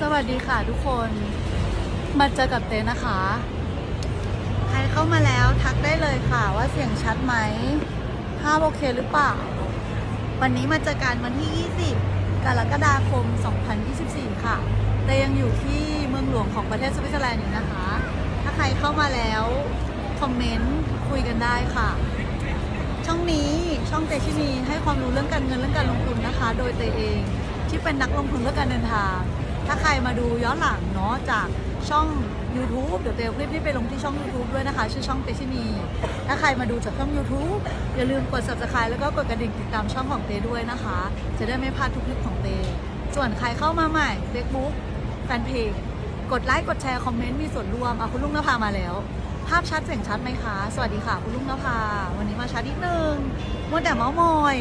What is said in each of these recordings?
สวัสดีค่ะทุกคน มาเจอกับเต้นะคะ ใครเข้ามาแล้วทักได้เลยค่ะว่าเสียงชัดไหมภาพโอเคหรือเปล่า วันนี้มาเจอกันวันที่ 20 กรกฎาคม 2024 ค่ะ แต่ยังอยู่ที่เมืองหลวงของประเทศสวิตเซอร์แลนด์อยู่นะคะ ถ้าใครเข้ามาแล้ว คอมเมนต์คุยกันได้ค่ะ ช่องนี้ช่องเตชินีให้ความรู้เรื่องการเงินเรื่องการลงทุนนะคะ โดยเตเองที่เป็นนักลงทุนเรื่องการเดินทาง ถ้าใครมาดูย้อนหลังเนาะจากช่อง YouTube เดี๋ยวเตเอาคลิปนี้ไปลงที่ช่อง YouTube ด้วยนะคะ ชื่อช่องเตชินีถ้าใครมาดูจากช่อง YouTube อย่าลืมกด subscribe แล้วก็กดกระดิ่งติดตามช่องของเตด้วยนะคะ จะได้ไม่พลาดทุกคลิปของเต ส่วนใครเข้ามาใหม่ Facebook แฟนเพจกดไลค์กดแชร์คอมเมนต์มีส่วนร่วมอะคุณลุงนภามาแล้ว ภาพชัดเสียงชัดไหมคะ สวัสดีค่ะ คุณลุงนภาวันนี้มาชัดนิดนึงมัวแต่เมาส์มอย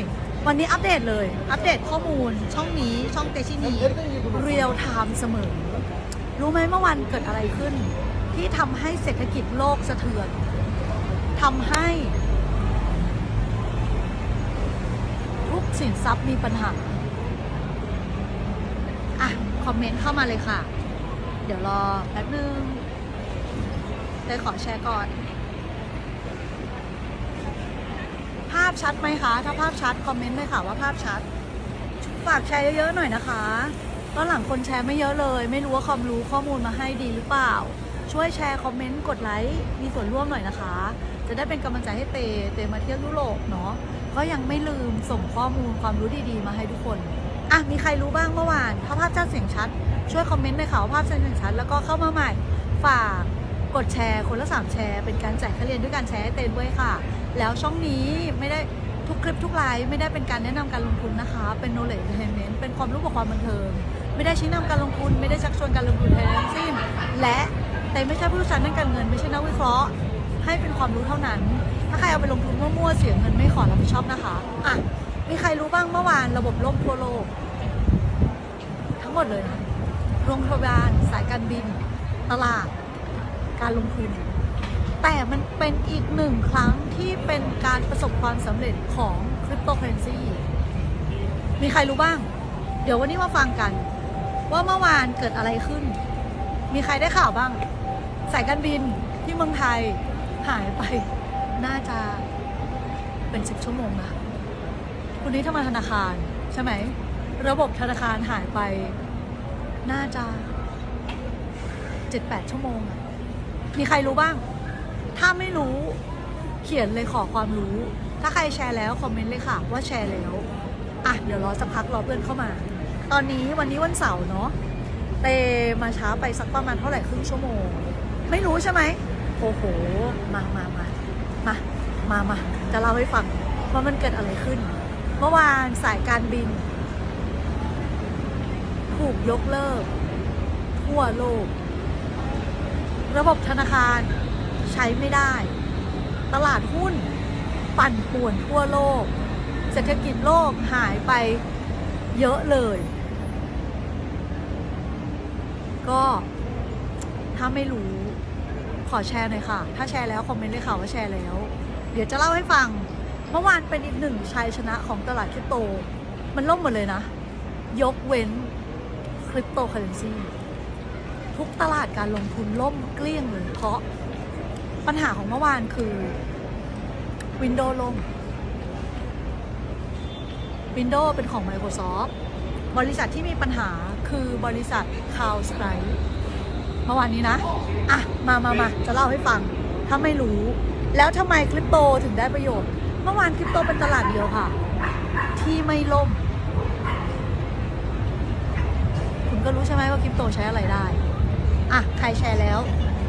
วันนี้อัปเดตเลย อัปเดตข้อมูลช่องนี้ช่องเตชินีเรียลไทม์เสมอ รู้ไหมเมื่อวันเกิดอะไรขึ้น ที่ทำให้เศรษฐกิจโลกสะเทือนทำให้ ทุกสินทรัพย์มีปัญหา อะ คอมเมนต์เข้ามาเลยค่ะ เดี๋ยวรอแป๊บนึงเตยขอแชร์ก่อน ภา พชัดไหมคะ ถ้าภาพชัดคอมเมนต์เลยค่ะว่าภาพชัด ฝากแชร์เยอะๆหน่อยนะคะตอนหลังคนแชร์ไม่เยอะเลย ไม่รู้ว่าความรู้ข้อมูลมาให้ดีหรือเปล่า ช่วยแชร์คอมเมนต์กดไลค์มีส่วนร่วมหน่อยนะคะ จะได้เป็นกำลังใจให้เตเตมาเที่ยวยุโรปเนาะก็ยังไม่ลืมส่งข้อมูลความรู้ดีๆ มาให้ทุกคนอะมีใครรู้บ้างเมื่อวานถ้าภาพชัดเสียงชัด ช่วยคอมเมนต์เลยค่ะว่าภาพชัดเสียงชัดแล้วก็เข้ามาใหม่ฝากกดแชร์คนละสามแชร์เป็นการแจกค่าเรียนด้วยการแชร์ให้เต้ด้วยค่ะ แล้วช่องนี้ไม่ได้ทุกคลิปทุกไลฟ์ไม่ได้เป็นการแนะนำการลงทุนนะคะ เป็น knowledge entertainment เป็นความรู้กับความบันเทิง ไม่ได้ชี้นำการลงทุน ไม่ได้ชักชวนการลงทุนใดทั้งสิ้น และแต่ไม่ใช่ผู้เชี่ยวชาญด้านการเงิน ไม่ใช่นักวิเคราะห์ ให้เป็นความรู้เท่านั้น ถ้าใครเอาไปลงทุนมั่วๆเสียเงินไม่ขอรับผิดชอบนะคะอะมีใครรู้บ้างเมื่อวานระบบล่มทั่วโลก ทั้งหมดเลยนะโรงพยาบาลสายการบิน ตลาด การลงทุน แต่มันเป็นอีกหนึ่งครั้งที่เป็นการประสบความสำเร็จของคริปโตเคอเรนซีมีใครรู้บ้าง เดี๋ยววันนี้มาฟังกัน ว่าเมื่อวานเกิดอะไรขึ้น มีใครได้ข่าวบ้าง สายการบินที่เมืองไทยหายไป น่าจะเป็นสิบชั่วโมงนะคุณนี้ทำงานธนาคารใช่ไหม ระบบธนาคารหายไป น่าจะเจ็ดแปดชั่วโมงอะมีใครรู้บ้าง ถ้าไม่รู้เขียนเลยขอความรู้ ถ้าใครแชร์แล้วคอมเมนต์เลยค่ะ ว่าแชร์แล้วอะเดี๋ยวรอสักพักรอเพื่อนเข้ามา ตอนนี้วันนี้วันเสาร์เนาะเตมาช้าไปสักประมาณเท่าไหร่ครึ่งชั่วโมง ไม่รู้ใช่ไหมโอ้โห มามามามามามาจะเล่าให้ฟังว่ามันเกิดอะไรขึ้น เมื่อวานสายการบิน ถูกยกเลิก ทั่วโลก ระบบธนาคาร ใช้ไม่ได้ ตลาดหุ้นปั่นป่วนทั่วโลก เศรษฐกิจโลกหายไปเยอะเลย ก็ถ้าไม่รู้ขอแชร์หน่อยค่ะ ถ้าแชร์แล้วคอมเมนต์เลยค่ะว่าแชร์แล้ว เดี๋ยวจะเล่าให้ฟัง เมื่อวานเป็นอีกหนึ่งชัยชนะของตลาดคริปโต มันล่มหมดเลยนะ ยกเว้นคริปโตเคอเรนซีทุกตลาดการลงทุนล่มเกลี้ยงเลยเพราะ ปัญหาของเมื่อวานคือ Windows ล่ม Windows เป็นของ Microsoft บริษัทที่มีปัญหาคือบริษัท CrowdStrike เมื่อวานนี้นะ อะ มามามาจะเล่าให้ฟัง ถ้าไม่รู้ แล้วทำไมคริปโตถึงได้ประโยชน์ เมื่อวานคริปโตเป็นตลาดเดียวค่ะ ที่ไม่ล่ม คุณก็รู้ใช่ไหมว่าคริปโตใช้อะไรได้ อะ ใครแชร์แล้ว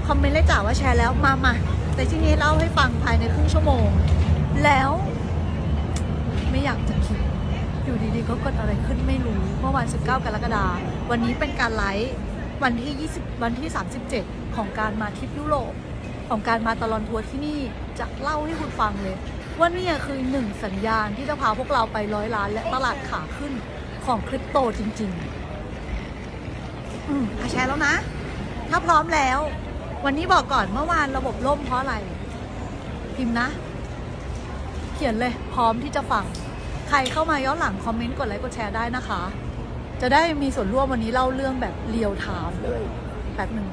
คอมเมนต์เลยจ้าว่าแชร์แล้วมามาแต่ที่นี้เล่าให้ฟังภายในครึ่งชั่วโมง แล้ว ไม่อยากจะคิด อยู่ดีๆก็เกิดอะไรขึ้นไม่รู้ เมื่อวัน 19 กรกฎาคมวันนี้เป็นการไลฟ์วันที่ 20 วันที่ 37 ของการมาทริปยุโรปของการมาตลอนทัวร์ที่นี่จะเล่าให้คุณฟังเลยว่านี่คือหนึ่งสัญญาณที่จะพาพวกเราไปร้อยล้าน และตลาดขาขึ้นของคริปโตจริง ๆ อืมอแชร์แล้วนะ ถ้าพร้อมแล้ว วันนี้บอกก่อนเมื่อวานระบบล่มเพราะอะไร พิมพ์นะ เขียนเลย พร้อมที่จะฟัง ใครเข้ามาย้อนหลังคอมเมนต์กดไลค์กดแชร์ได้นะคะ จะได้มีส่วนร่วมวันนี้เล่าเรื่องแบบเรียวไทม์เลยแป๊บหนึ่ง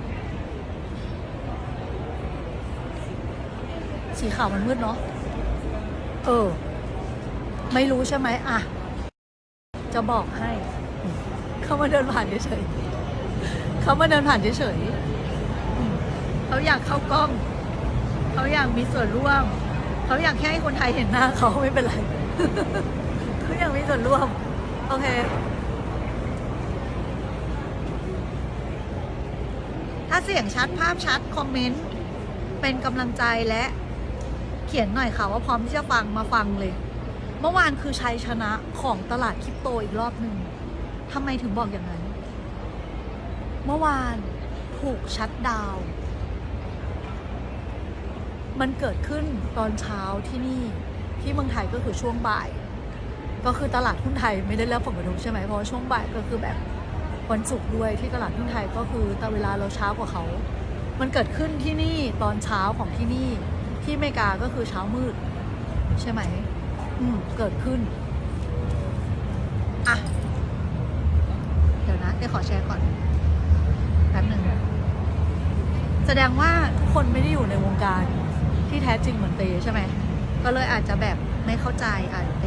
สีขาวมันมืดเนาะเออ ไม่รู้ใช่ไหมอะ จะบอกให้ เขามาเดินผ่านเฉยๆเขามาเดินผ่านเฉยๆ เขาอยากเข้ากล้อง เขาอยากมีส่วนร่วม เขาอยากแค่ให้คนไทยเห็นหน้าเขาไม่เป็นไร เขาอยากมีส่วนร่วม โอเค ถ้าเสียงชัดภาพชัด คอมเมนต์ เป็นกำลังใจและเขียนหน่อยค่ะว่าพร้อมที่จะฟังมาฟังเลย เมื่อวานคือชัยชนะของตลาดคริปโตอีกรอบหนึ่งทำไมถึงบอกอย่างนั้น เมื่อวานถูกชัดดาวน์ มันเกิดขึ้นตอนเช้าที่นี่ที่เมืองไทยก็คือช่วงบ่าย ก็คือตลาดหุ้นไทยไม่ได้รับผลกระทบใช่ไหมเพราะช่วงบ่ายก็คือแบบวันศุกร์ด้วยที่ตลาดหุ้นไทยก็คือแต่เวลาเราเช้ากว่าเขา มันเกิดขึ้นที่นี่ตอนเช้าของที่นี่ที่อเมริกาก็คือเช้ามืด ใช่ไหมอืมเกิดขึ้นอะเดี๋ยวนะเดี๋ยวขอแชร์ก่อนแป๊บหนึ่งแสดงว่าทุกคนไม่ได้อยู่ในวงการ ที่แท้จริงเหมือนเตใช่ไหมก็เลยอาจจะแบบไม่เข้าใจอ่านเต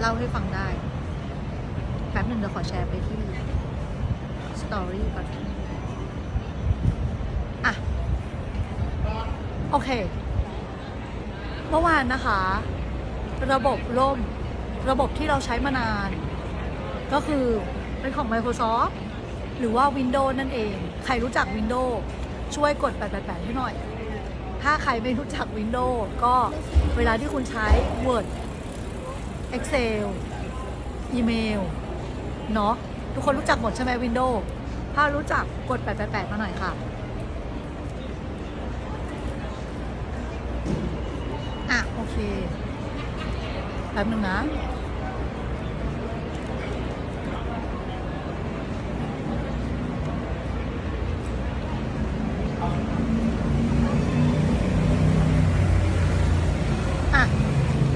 เล่าให้ฟังได้แป๊บหนึ่งเดี๋ยวขอแชร์ไปที่สตอรี่ก่อนอะโอเค เมื่อวานนะคะ ระบบล่ม ระบบที่เราใช้มานาน ก็คือเป็นของ Microsoft หรือว่า Windows นั่นเอง ใครรู้จัก Windows ช่วยกด 888 ให้หน่อย ถ้าใครไม่รู้จัก Windows ก็เวลาที่คุณใช้ Word Excel อีเมลเนาะทุกคนรู้จักหมดใช่ไหม Windows ถ้ารู้จักกด 888 มาหน่อยค่ะอะ โอเคแป๊บนึงนะอะ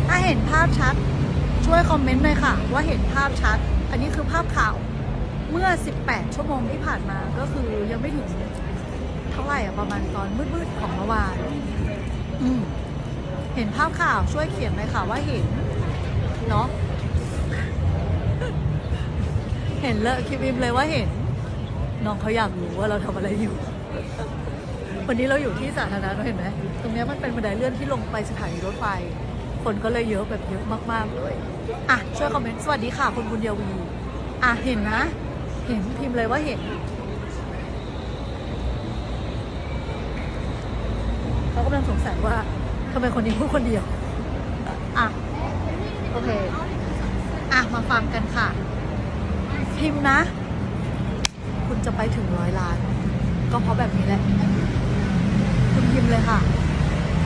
ถ้าเห็นภาพชัด ช่วย คอมเมนต์หน่อยค่ะ ว่าเห็นภาพชัด อันนี้คือภาพข่าวเมื่อ 18 ชั่วโมงที่ผ่านมาก็คือยังไม่ถึงเท่าไหร่อะประมาณตอนมืดๆของเมื่อวานเห็นภาพข่าวช่วยเขียนหน่อยค่ะว่าเห็นเนาะเห็นเลยคลิปอิมเลยว่าเห็นน้องเขาอยากรู้ว่าเราทำอะไรอยู่ วันนี้เราอยู่ที่สาธารณะเห็นไหมตรงเนี้ยมันเป็นบันไดเลื่อนที่ลงไปสถานีรถไฟ คนก็เลยเยอะแบบเยอะมากๆเลยอะช่วยคอมเมนต์สวัสดีค่ะคุณบุญเดียวีอะเห็นนะ เห็นพิมพ์เลยว่าเห็นเขากำลังสงสัยว่าทำไมคนนี้พูดคนเดียวอะโอเคอะมาฟังกันค่ะ พิมพ์นะ คุณจะไปถึงร้อยล้าน ก็เพราะแบบนี้แหละ คุณพิมพ์เลยค่ะ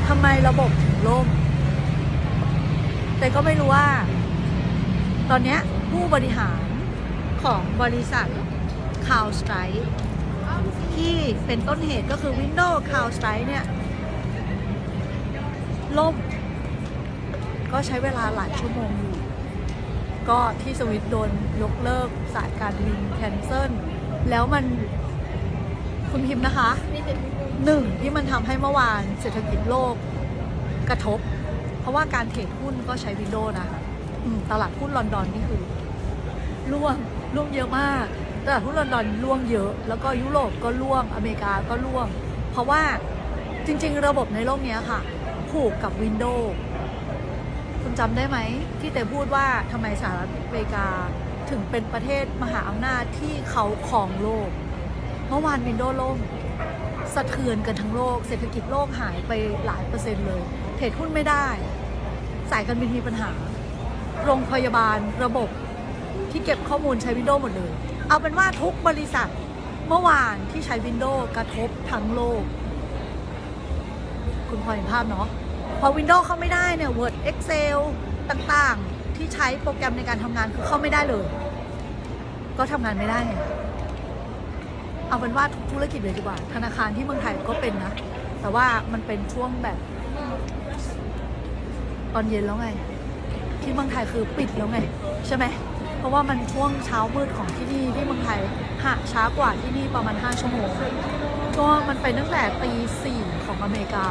ทำไมระบบถึงล่ม แต่ก็ไม่รู้ว่า ตอนนี้ผู้บริหารของบริษัท c o w s t r i k e ที่เป็นต้นเหตุก็คือ Windows c o w s t r i k e เนี่ย ล่ม ก็ใช้เวลาหลายชั่วโมงอยู่ ก็ที่สวิตโดนยกเลิกสายการบินแคนเซิลแล้วมันคุณพิมพ์นะคะหนึ่งที่มันทำให้เมื่อวานเศรษฐกิจโลกกระทบ ราะว่าการเทรดหุ้นก็ใช้วินโดว์นะอืมตลาดหุ้นลอนดอนนี่คือร่วงร่วงเยอะมากตลาดหุ้นลอนดอนร่วงเยอะ แล้วก็ยุโรปก็ร่วงอเมริกาก็ร่วง เพราะว่าจริง ๆ ระบบในโลกเนี้ยค่ะ ผูกกับวินโดว์คุณจำได้ไหม ที่แต่พูดว่าทำไมสหรัฐอเมริกาถึงเป็นประเทศมหาอำนาจที่เขาครองโลก เมื่อวานวินโดว์ล่มสะเทือนกันทั้งโลก เศรษฐกิจโลกหายไปหลายเปอร์เซ็นต์เลย เทรดหุ้นไม่ได้ สายการบินมีปัญหา โรงพยาบาลระบบที่เก็บข้อมูลใช้วินโดว์หมดเลย เอาเป็นว่าทุกบริษัทเมื่อวานที่ใช้วินโดว์กระทบทั้งโลก คุณพอเห็นภาพเนาะ พอ Windows เข้าไม่ได้เนี่ย Word Excel ต่างๆ ที่ใช้โปรแกรมในการทำงานคือเข้าไม่ได้เลย ก็ทำงานไม่ได้ไงเอาเป็นว่าทุกธุรกิจเลยดีกว่า ธนาคารที่เมืองไทยก็เป็นนะ แต่ว่ามันเป็นช่วงแบบ ตอนเย็นแล้วไง ที่เมืองไทยคือปิดแล้วไง ใช่ไหมโอราะว่ามันช่วงเช้ามืดของที่นี่ที่เมืองไทยหะช้ากว่าที่นี่ประมาณ 5 ชั่วโมง ก็มันเป็นตั้งแต่ตีสี่ของอเมริกา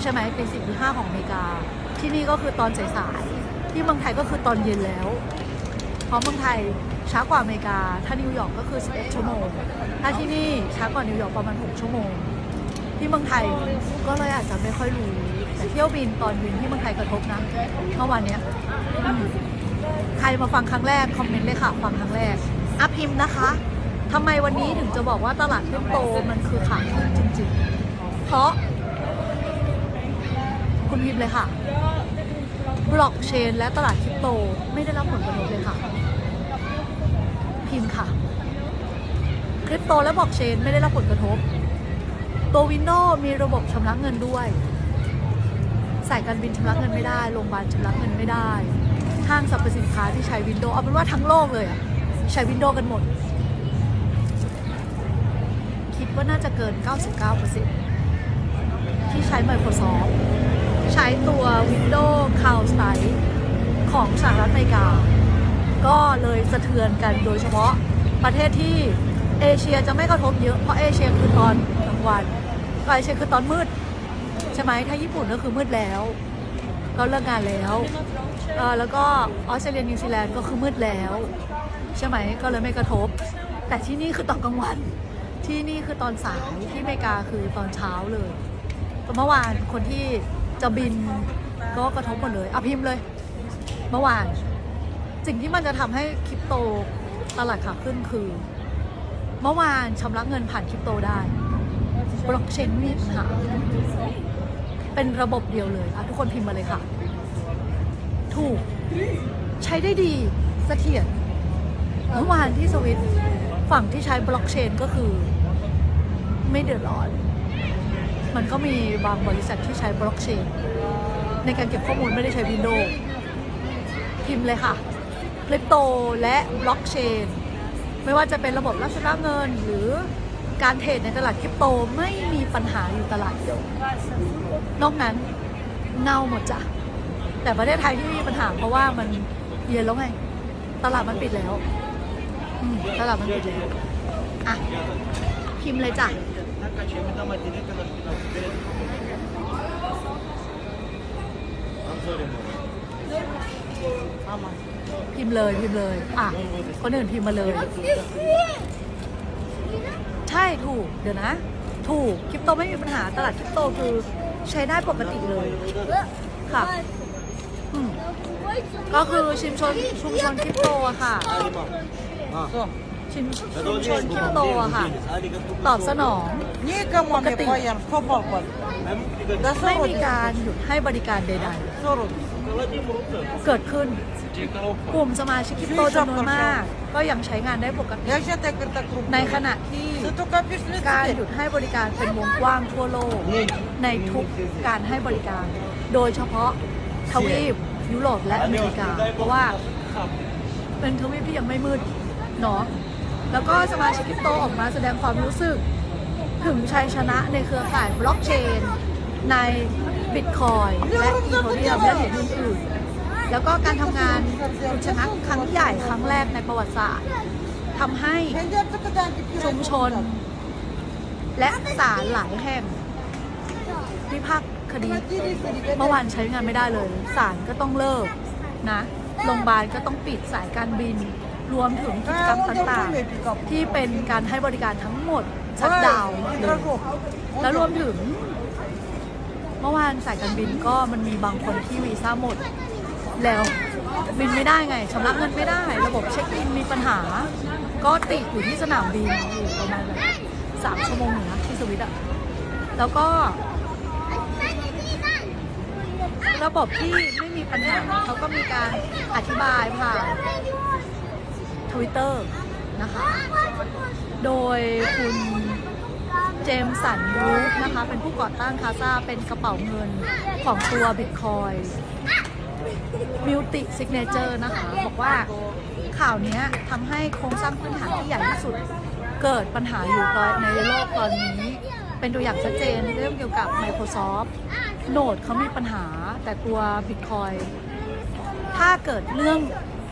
ใช่ไหมตีสี่ตีห้าของอเมริกา ที่นี่ก็คือตอนสายๆที่เมืองไทยก็คือตอนเย็นแล้ว เพราะเมืองไทยช้ากว่าอเมริกา ถ้านิวยอร์กก็คือ 11 ชั่วโมง ถ้าที่นี่ช้ากว่านิวยอร์กประมาณ 6 ชั่วโมง ที่เมืองไทยก็เลยอาจจะไม่ค่อยรู้ ที่ยวบินตอนบินที่เมืองไทยกระทบนะเมื่อวานเนี้ยใครมาฟังครั้งแรกคอมเมนต์เลยค่ะฟังครั้งแรกอัพพิมพ์นะคะทำไมวันนี้ถึงจะบอกว่าตลาดคริปโตมันคือขาขึ้นจริงๆ เพราะ คุณพิมพ์เลยค่ะบล็อกเชนและตลาดคริปโตไม่ได้รับผลกระทบเลยค่ะ พิมพ์ค่ะคริปโตและบล็อกเชนไม่ได้รับผลกระทบตัววินโดว์มีระบบชำระเงินด้วย สายการบินชำระเงินไม่ได้โรงพยาบาลชำระเงินไม่ได้ ห้างสรรพสินค้าที่ใช้วินโดว์เอาเป็นว่าทั้งโลกเลยอะใช้วินโดว์กันหมด คิดว่าน่าจะเกิน 99%ที่ใช้ Microsoft ใช้ตัว Windows Cloud Site ของสหรัฐอเมริกา ก็เลยสะเทือนกันโดยเฉพาะประเทศที่เอเชียจะไม่กระทบเยอะ เพราะเอเชียคือตอนกลางวันก็เอเชียคือตอนมืด ใช่ไหมถ้าญี่ปุ่นก็คือมืดแล้วก็เลิกงานแล้วเออแล้วก็ออสเตรเลียนิวซีแลนด์ก็คือมืดแล้ว ใช่ไหมก็เลยไม่กระทบ แต่ที่นี่คือตอนกลางวัน ที่นี่คือตอนสายที่อเมริกาคือตอนเช้าเลยเมื่อวานคนที่จะบินก็กระทบหมดเลยอะพิมพ์เลย เมื่อวาน สิ่งที่มันจะทำให้คริปโตตลาดขาขึ้นคือ เมื่อวานชำระเงินผ่านคริปโตได้บล็อกเชนมีปัญหา เป็นระบบเดียวเลยอะทุกคนพิมพ์มาเลยค่ะ ถูก ใช้ได้ดีเสถียรเมื่อวานที่สวิตฝั่งที่ใช้บล็อกเชนก็คือ ไม่เดือดร้อน มันก็มีบางบริษัทที่ใช้บล็อกเชนในการเก็บข้อมูลไม่ได้ใช้วินโดว์พิมพ์เลยค่ะคริปโตและบล็อกเชนไม่ว่าจะเป็นระบบรับชำระเงินหรือ การเทรดในตลาดคริปโตไม่มีปัญหาอยู่ตลาดเดียวนอกนั้นเน่าหมดจ้ะ แต่ประเทศไทยที่มีปัญหาเพราะว่ามันเย็นแล้วไง ตลาดมันปิดแล้วตลาดมันปิดแล้ว อะ พิมพ์เลยจ้ะพิมพ์เลยพิมพ์เลย อะ คนอื่นพิมพ์มาเลย ใช่ถูกเดี๋ยวนะ ถูกคริปโตไม่มีปัญหาตลาดคริปโตคือใช้ได้ปกติเลยค่ะก็คือชุมชนชุมชนคริปโตอะค่ะ ชุมชนชุมชนคริปโตอะค่ะ ตอบสนองนี่ก็มปกติไม่มีการหยุดให้บริการใดๆ เกิดขึ้น กลุ่มสมาชิกคริปโตจำนวนมาก ก็ยังใช้งานได้ปกติ ในขณะที่การหยุดให้บริการเป็นวงกว้างทั่วโลก ในทุกการให้บริการ โดยเฉพาะทวีปยุโรปและอเมริกา เพราะว่าเป็นทวีปที่ยังไม่มืดเนาะแล้วก็สมาชิกคริปโตออกมาแสดงความรู้สึก ถึงชัยชนะในเครือข่ายบล็อกเชน ใน บิตคอยและอีโทเรียมและเหรียญอื่นๆแล้วก็การทำงานคุณชนะครั้งใหญ่ครั้งแรกในประวัติศาสตร์ทำให้ชุมชน และศาลหลายแห่งพิพากคดีเมื่อวานใช้งานไม่ได้เลยศาลก็ต้องเลิกนะโรงพยาบาลก็ต้องปิดสายการบิน รวมถึงกิจกรรมต่างๆ ที่เป็นการให้บริการทั้งหมดชัดดาวน์แล้วรวมถึง เมื่อวานสายการบินก็มันมีบางคนที่วีซ่าหมด แล้วบินไม่ได้ไงชำระเงินไม่ได้ ระบบเช็คอินมีปัญหา ก็ติดอยู่ที่สนามบินอยู่ประมาณแบบสามชั่วโมงอยู่นะที่สวิตอะแล้วก็ ระบบที่ไม่มีปัญหาเขาก็มีการอธิบายผ่านทวิตเตอร์นะคะ โดยคุณ เจมสันบรูคนะคะ เป็นผู้ก่อตั้งคาซาเป็นกระเป๋าเงินของตัวบิตคอยมิวติซิกเนเจอร์นะคะ บอกว่าข่าวนี้ทำให้โครงสร้างพื้นฐานที่ใหญ่ที่สุดเกิดปัญหาอยู่ตอนในโลกตอนนี้ เป็นตัวอย่างชัดเจนเรื่องเกี่ยวกับ Microsoft โนดเขามีปัญหาแต่ตัว Bitcoin ถ้าเกิดเรื่อง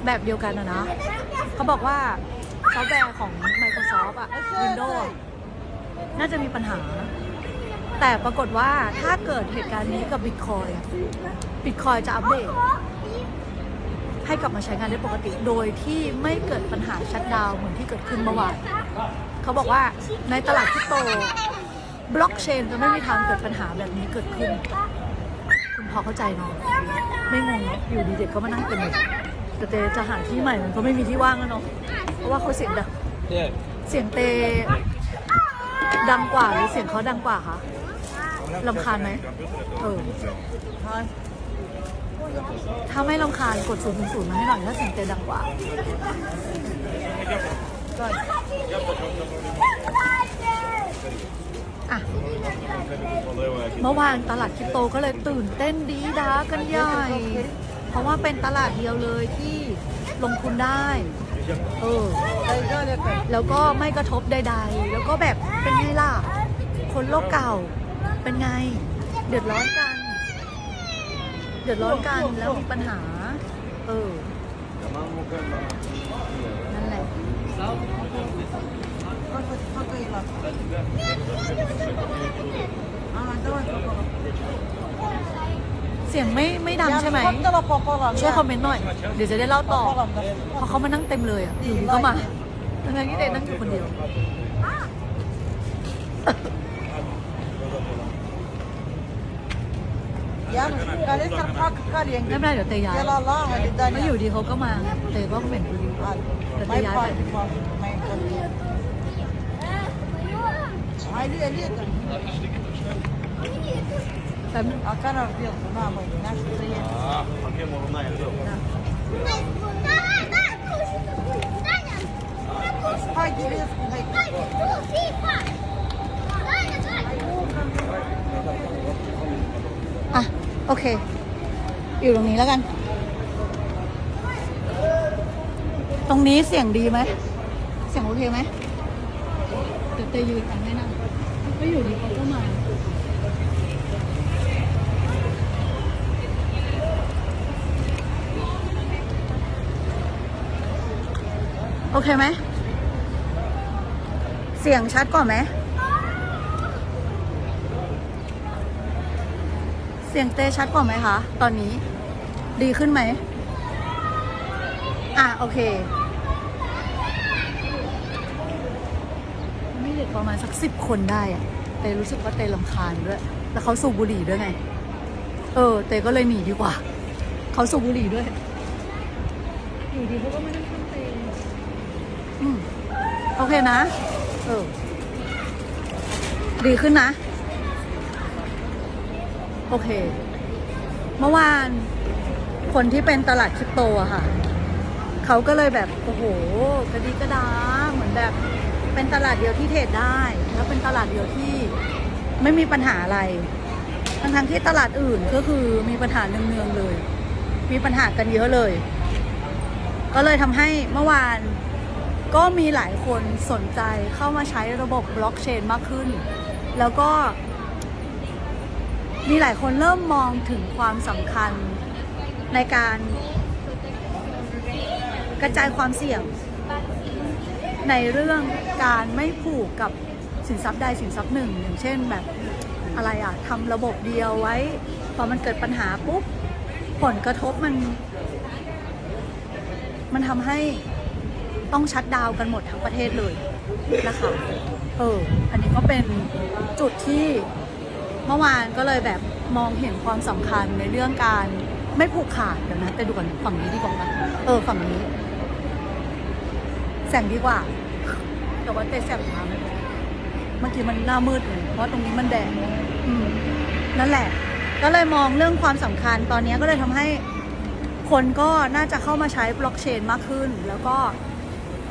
แบบเดียวกันอะนะเขาบอกว่าซอฟต์แวร์ของ Microsoft อะ Windows น่าจะมีปัญหา แต่ปรากฏว่าถ้าเกิดเหตุการณ์นี้กับ Bitcoin อะ Bitcoin จะอัปเดต ให้กลับมาใช้งานได้ปกติ โดยที่ไม่เกิดปัญหาชัดดาวน์เหมือนที่เกิดขึ้นเมื่อวานเขาบอกว่าในตลาดคริปโตบล็อกเชนจะไม่มีทางเกิดปัญหาแบบนี้เกิดขึ้น คุณพอเข้าใจเนาะไม่งงเนอะอยู่ดีเด็กก็มานั่งเต็มเลยแต่เตจะหาที่ใหม่มันก็ไม่มีที่ว่างแล้วเนาะเพราะว่าเขาเสียงดัง Yeah. เสียงเต ดังกว่าหรือเสียงเขาดังกว่าคะลำคาญไหมเออถ้าไม่ลำคาญกดศูนย์ศูนย์มาให้หน่อยถ้าเสียงเตดังกว่าอะเมื่อวานตลาดคริปโตก็เลยตื่นเต้นดีด้ากันใหญ่ เพราะว่าเป็นตลาดเดียวเลยที่ลงทุนได้ เออ แล้วก็ไม่กระทบใด ๆ แล้วก็แบบเป็นไงล่ะ คนโลกเก่า เป็นไง เดือดร้อนกัน เดือดร้อนกันแล้วมีปัญหา เออ นั่นแหละเเสียงไม่ไม่ดังใช่ไหมช่วยคอมเมนต์หน่อย เดี๋ยวจะได้เล่าต่อเพราะเขามานั่งเต็มเลยอะถึงเดีก็มาทั้งนั้นที่เดนนั่งอยู่คนเดียวไม่เป็นไรเดี๋ยวเตยย้ายไม่อยู่ดีเขาก็มาเตยก็เหม็นดูดีแต่เตยย้ายไป Tabii. Akan arıyor bunu ama yine şurada yer. Aa, hakem onunla ayrılıyor. Haydi gidiyoruz. Haydi. Ah, okay. อยู่ตรงนี้แล้วกัน ตรงนี้เสียงดีไหม เสียงโอเคไหมเดี๋ยวจะยืนอันแนะนำก็อยู่ดีเขาก็มา โอเคไหม เสียงชัดกว่าไหม เสียงเต้ชัดกว่าไหมคะ ตอนนี้ ดีขึ้นไหม อะ โอเค ไม่เด็กประมาณสักสิบคนได้อะเตรู้สึกว่าเตลำคาญด้วย แล้วเขาสูบบุหรี่ด้วยไง เออ เตก็เลยหนีดีกว่า เขาสูบบุหรี่ด้วยอยู่ดีเขาก็ไม่ได้ขึ้นเต โอเคนะเออดีขึ้นนะ โอเค เมื่อวานคนที่เป็นตลาดคริปโตอะค่ะ เขาก็เลยแบบ โอ้โหกระดีกระดาเหมือนแบบ เป็นตลาดเดียวที่เทรดได้ แล้วเป็นตลาดเดียวที่ไม่มีปัญหาอะไร ทั้งทั้งที่ตลาดอื่นก็คือมีปัญหาเนืองๆเลย มีปัญหากันเยอะเลย ก็เลยทำให้เมื่อวาน ก็มีหลายคนสนใจเข้ามาใช้ระบบบล็อกเชนมากขึ้น แล้วก็ มีหลายคนเริ่มมองถึงความสำคัญในการกระจายความเสี่ยง ในเรื่องการไม่ผูกกับสินทรัพย์ใดสินทรัพย์หนึ่ง อย่างเช่นแบบอะไรอะทำระบบเดียวไว้ พอมันเกิดปัญหาปุ๊บ ผลกระทบมัน มันทำให้ ต้องชัดดาวกันหมดทั้งประเทศเลยนะคะเอออันนี้ก็เป็นจุดที่เมื่อวานก็เลยแบบมองเห็นความสำคัญในเรื่องการไม่ผูกขาดเดี๋ยวนะแต่ดูก่อนฝั่งนี้ดีกว่าปะเออฝั่งนี้ แสงดีกว่า แต่ว่าเตะแสงตาไม่พอเมื่อกี้มันหน้ามืดเลยเพราะตรงนี้มันแดดอืมนั่นแหละ ก็เลยมองเรื่องความสำคัญตอนนี้ก็เลยทำให้คนก็น่าจะเข้ามาใช้บล็อกเชนมากขึ้น แล้วก็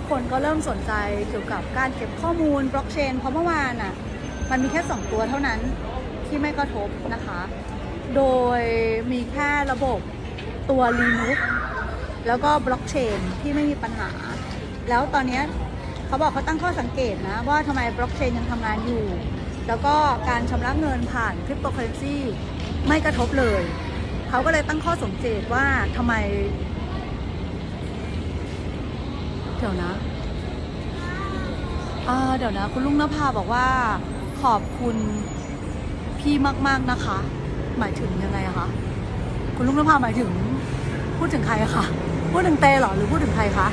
คนก็เริ่มสนใจเกี่ยวกับการเก็บข้อมูลบล็อกเชนเพราะเมื่อวานอะมันมีแค่ 2 ตัวเท่านั้นที่ไม่กระทบนะคะ โดยมีแค่ระบบตัว Linux แล้วก็บล็อกเชนที่ไม่มีปัญหา แล้วตอนนี้เขาบอกเขาตั้งข้อสังเกตนะ ว่าทำไมบล็อกเชนยังทำงานอยู่ แล้วก็การชำระเงินผ่านคริปโตเคอเรนซีไม่กระทบเลย เขาก็เลยตั้งข้อสังเกตว่าทำไม ดี๋ยวนะอ่าเดี๋ยวนะ คุณลุงนภาบอกว่าขอบคุณพี่มาก ๆนะคะ หมายถึงยังไงอะคะคุณลุงนภาหมายถึงพูดถึงใครคะพูดถึงเตเหรอหรือพูดถึงใครคะ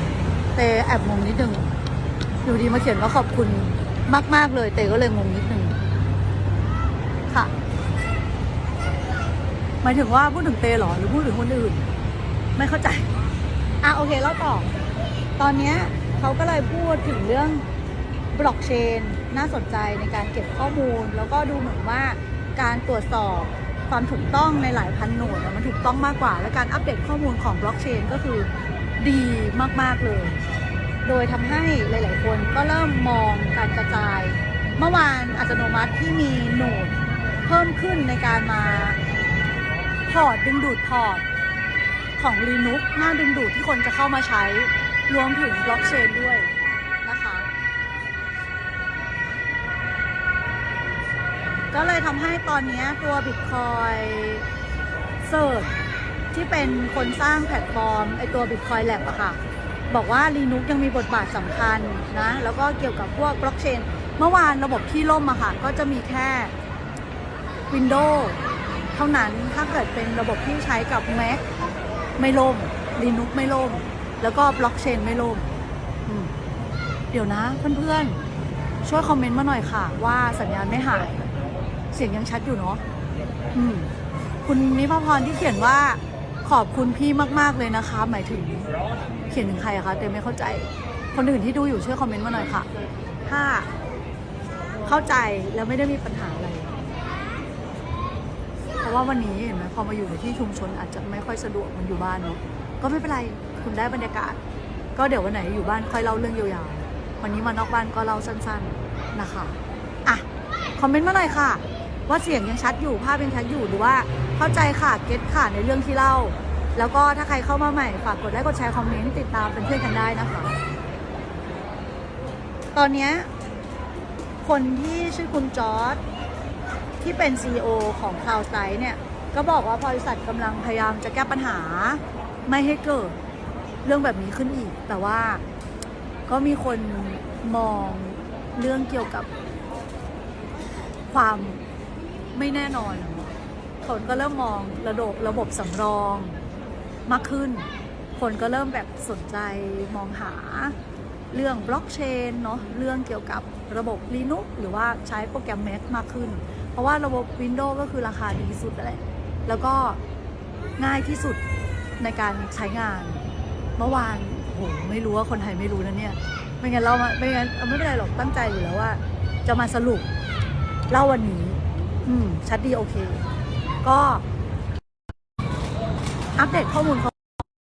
เตแอบงงนิดนึงอยู่ดีมาเขียนว่าขอบคุณมาก ๆเลย เตก็เลยงงนิดนึงค่ะ หมายถึงว่าพูดถึงเตเหรอหรือพูดถึงคนอื่น ไม่เข้าใจอะโอเคเล่าต่อ ตอนนี้เขาก็เลยพูดถึงเรื่องบล็อกเชนน่าสนใจในการเก็บข้อมูล แล้วก็ดูเหมือนว่าการตรวจสอบความถูกต้องในหลายพันโหนดอะมันถูกต้องมากกว่า และการอัปเดตข้อมูลของบล็อกเชนก็คือดีมาก ๆ เลย โดยทำให้หลาย ๆ คนก็เริ่มมองการกระจาย เมื่อวานอัตโนมัติที่มีโหนดเพิ่มขึ้นในการมาพอร์ตดึงดูดพอร์ตของ Linux น่าดึงดูดที่คนจะเข้ามาใช้ รวมถึงบล็อกเชนด้วยนะคะ ก็เลยทำให้ตอนนี้ตัว Bitcoin Search ที่เป็นคนสร้างแพลตฟอร์มไอตัว Bitcoin Lab อะค่ะ บอกว่า Linux ยังมีบทบาทสำคัญนะ แล้วก็เกี่ยวกับพวกบล็อกเชนเมื่อวานระบบที่ล่มอะค่ะ ก็จะมีแค่ Windows เท่านั้นถ้าเกิดเป็นระบบที่ใช้กับ Mac ไม่ล่ม Linux ไม่ล่ม แล้วก็บล็อกเชนไม่ล่มเดี๋ยวนะเพื่อนๆ ช่วยคอมเมนต์มาหน่อยค่ะ ว่าสัญญาณไม่หาย เสียงยังชัดอยู่เนาะคุณนิพาพรที่เขียนว่าขอบคุณพี่มากๆเลยนะคะ หมายถึงเขียนถึงใครอะคะเต็มไม่เข้าใจ คนอื่นที่ดูอยู่ช่วยคอมเมนต์มาหน่อยค่ะ ถ้า เข้าใจแล้วไม่ได้มีปัญหาอะไร เพราะว่าวันนี้เห็นไหมพอมาอยู่ในที่ชุมชนอาจจะไม่ค่อยสะดวกมันอยู่บ้านเนาะก็ไม่เป็นไร คุณได้บรรยากาศ ก็เดี๋ยววันไหนอยู่บ้านค่อยเล่าเรื่องยาวๆ วันนี้มานอกบ้านก็เล่าสั้นๆนะคะ อะ คอมเมนต์มาหน่อยค่ะ ว่าเสียงยังชัดอยู่ ภาพยังชัดอยู่ หรือว่าเข้าใจค่ะ เก็ตค่ะในเรื่องที่เล่า แล้วก็ถ้าใครเข้ามาใหม่ ฝากกดไลค์ กดแชร์ คอมเมนต์ ติดตามเป็นเพื่อนกันได้นะคะ ตอนนี้คนที่ชื่อคุณจอร์ดที่เป็น CEO ของ Cloud s i t e เนี่ย ก็บอกว่าบริษัทกำลังพยายามจะแก้ปัญหาไม่ให้เกิด เรื่องแบบนี้ขึ้นอีก แต่ว่าก็มีคนมองเรื่องเกี่ยวกับ ความไม่แน่นอนคนก็เริ่มมองระบบระบบสำรองมากขึ้น คนก็เริ่มแบบสนใจมองหาเรื่องบล็อกเชนเนาะเรื่องเกี่ยวกับระบบ Linux หรือว่าใช้โปรแกรม Mac มากขึ้น เพราะว่าระบบ Windows ก็คือราคาดีที่สุดแหละแล้วก็ง่ายที่สุดในการใช้งาน เมื่อวานโหไม่รู้ว่าคนไทยไม่รู้นะเนี่ย ไม่งั้นเราไม่งั้นไม่เป็นไรหรอกตั้งใจอยู่แล้วว่า จะมาสรุปเล่าวันนี้ อืม ชัดดีโอเค ก็อัปเดตข้อมูลเขา